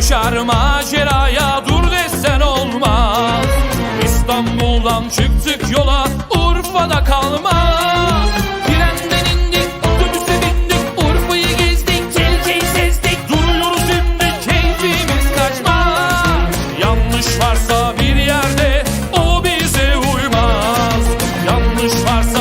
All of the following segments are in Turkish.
Koşar maceraya dur desen olmaz. İstanbul'dan çıktık yola Urfa'da kalmaz. Trenden indik otobüse bindik Urfa'yı gezdik tehlikeyi sezdik. Duruyoruz şimdi keyfimiz kaçmaz. Yanlış varsa bir yerde o bize uymaz. Yanlış varsa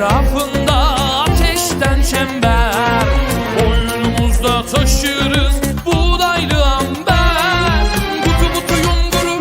ra